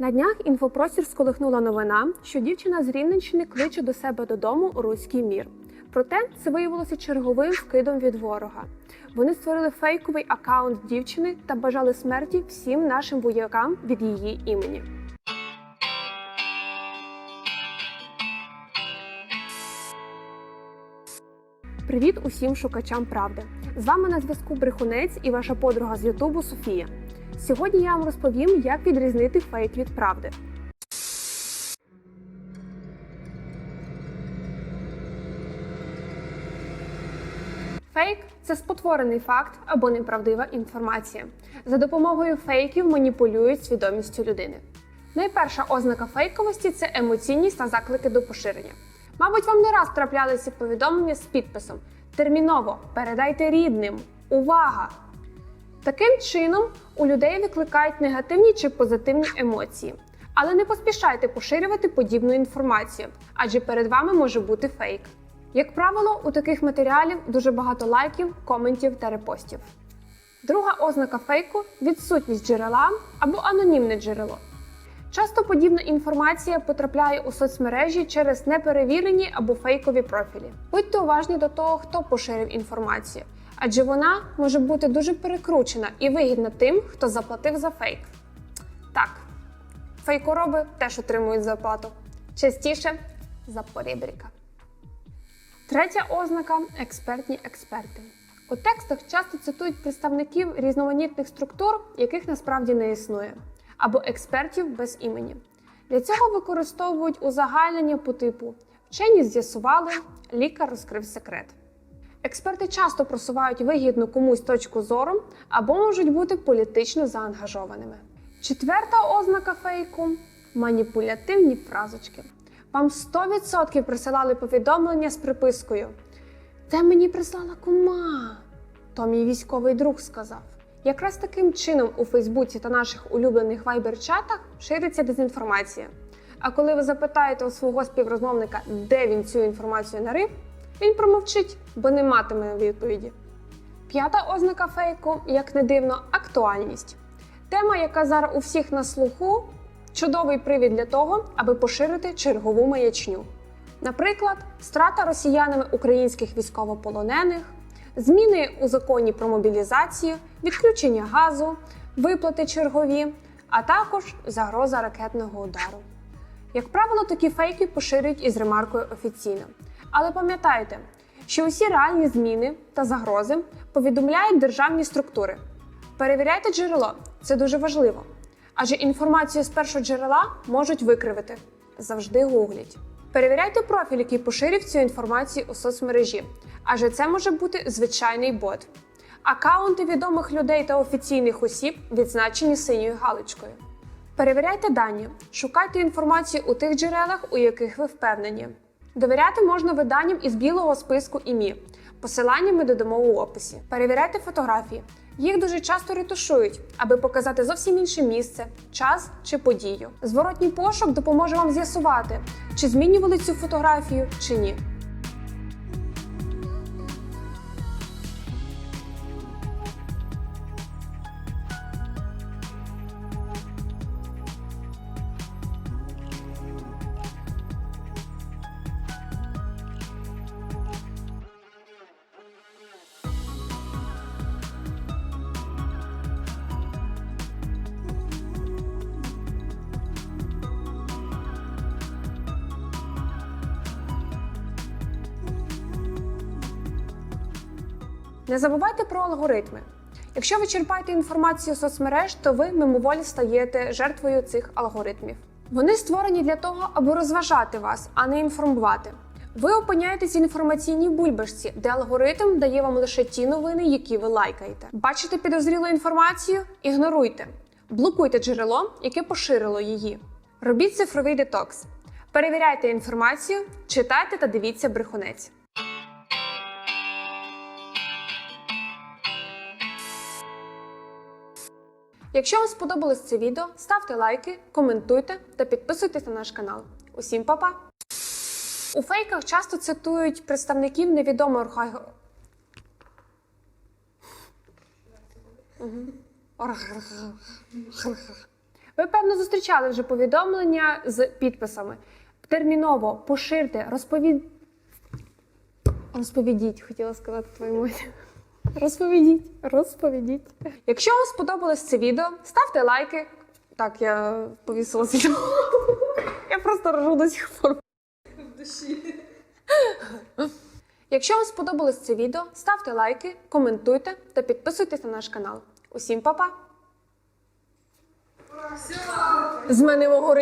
На днях інфопростір сколихнула новина, що дівчина з Рівненщини кличе до себе додому руський мір. Проте це виявилося черговим вкидом від ворога. Вони створили фейковий акаунт дівчини та бажали смерті всім нашим воякам від її імені. Привіт усім шукачам правди! З вами на зв'язку Брехунець і ваша подруга з Ютубу Софія. Сьогодні я вам розповім, як відрізнити фейк від правди. Фейк це спотворений факт або неправдива інформація. За допомогою фейків маніпулюють свідомістю людини. Найперша ознака фейковості це емоційність та заклики до поширення. Мабуть, вам не раз траплялися повідомлення з підписом Терміново передайте рідним. Увага! Таким чином у людей викликають негативні чи позитивні емоції. Але не поспішайте поширювати подібну інформацію, адже перед вами може бути фейк. Як правило, у таких матеріалів дуже багато лайків, коментів та репостів. Друга ознака фейку відсутність джерела або анонімне джерело. Часто подібна інформація потрапляє у соцмережі через неперевірені або фейкові профілі. Будьте уважні до того, хто поширив інформацію, адже вона може бути дуже перекручена і вигідна тим, хто заплатив за фейк. Так, фейкороби теж отримують зарплату. Частіше за порібріка. Третя ознака експертні експерти. У текстах часто цитують представників різноманітних структур, яких насправді не існує, або експертів без імені. Для цього використовують узагальнення по типу вчені з'ясували, лікар розкрив секрет. Експерти часто просувають вигідну комусь точку зору або можуть бути політично заангажованими. Четверта ознака фейку маніпулятивні фразочки. Вам 100% присилали повідомлення з припискою. Це мені прислала кума. То мій військовий друг сказав. Якраз таким чином у Фейсбуці та наших улюблених вайбер-чатах шириться дезінформація. А коли ви запитаєте у свого співрозмовника, де він цю інформацію нарив, він промовчить, бо не матиме відповіді. П'ята ознака фейку, як не дивно, актуальність. Тема, яка зараз у всіх на слуху, чудовий привід для того, аби поширити чергову маячню. Наприклад, страта росіянами українських військовополонених, зміни у законі про мобілізацію, відключення газу, виплати чергові, а також загроза ракетного удару. Як правило, такі фейки поширюють із ремаркою офіційно. Але пам'ятайте, що усі реальні зміни та загрози повідомляють державні структури. Перевіряйте джерело, це дуже важливо. Адже інформацію з першого джерела можуть викривити. Завжди гугліть. Перевіряйте профіль, який поширив цю інформацію у соцмережі, адже це може бути звичайний бот. Акаунти відомих людей та офіційних осіб відзначені синьою галочкою. Перевіряйте дані, шукайте інформацію у тих джерелах, у яких ви впевнені. Довіряти можна виданням із білого списку ІМІ. Посилання ми додамо у описі. Перевіряйте фотографії. Їх дуже часто ретушують, аби показати зовсім інше місце, час чи подію. Зворотній пошук допоможе вам з'ясувати, чи змінювали цю фотографію чи ні. Не забувайте про алгоритми. Якщо ви черпаєте інформацію соцмереж, то ви мимоволі стаєте жертвою цих алгоритмів. Вони створені для того, аби розважати вас, а не інформувати. Ви опиняєтесь в інформаційній бульбашці, де алгоритм дає вам лише ті новини, які ви лайкаєте. Бачите підозрілу інформацію? Ігноруйте. Блокуйте джерело, яке поширило її. Робіть цифровий детокс. Перевіряйте інформацію, читайте та дивіться брехунець. Якщо вам сподобалось це відео, ставте лайки, коментуйте та підписуйтесь на наш канал. Усім па-па! У фейках часто цитують представників невідомої орга... Ви, певно, зустрічали вже повідомлення з підписами. Терміново поширте, розповід... розповідіть, хотіла сказати твою мові. Розповідіть, розповідіть. Якщо вам сподобалось це відео, ставте лайки. Так, я повісила світло. Я просто ржу до сих пор. Якщо вам сподобалось це відео, ставте лайки, коментуйте та підписуйтесь на наш канал. Усім па-па! З мене мого